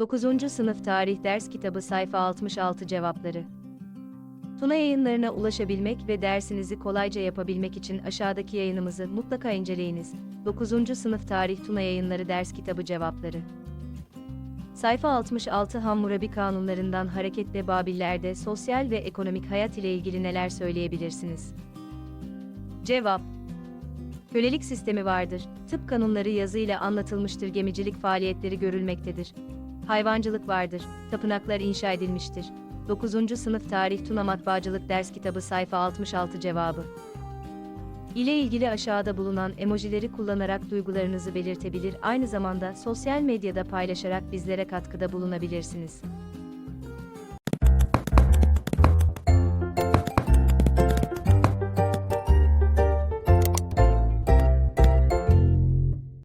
9. Sınıf Tarih Ders Kitabı Sayfa 66 Cevapları Tuna yayınlarına ulaşabilmek ve dersinizi kolayca yapabilmek için aşağıdaki yayınımızı mutlaka inceleyiniz. 9. Sınıf Tarih Tuna Yayınları Ders Kitabı Cevapları Sayfa 66 Hammurabi kanunlarından hareketle Babillerde sosyal ve ekonomik hayat ile ilgili neler söyleyebilirsiniz? Cevap Kölelik sistemi vardır. Tıp kanunları yazıyla anlatılmıştır. Gemicilik faaliyetleri görülmektedir. Hayvancılık vardır. Tapınaklar inşa edilmiştir. 9. Sınıf Tarih Tuna Matbaacılık Ders Kitabı sayfa 66 cevabı. İle ilgili aşağıda bulunan emojileri kullanarak duygularınızı belirtebilir, aynı zamanda sosyal medyada paylaşarak bizlere katkıda bulunabilirsiniz.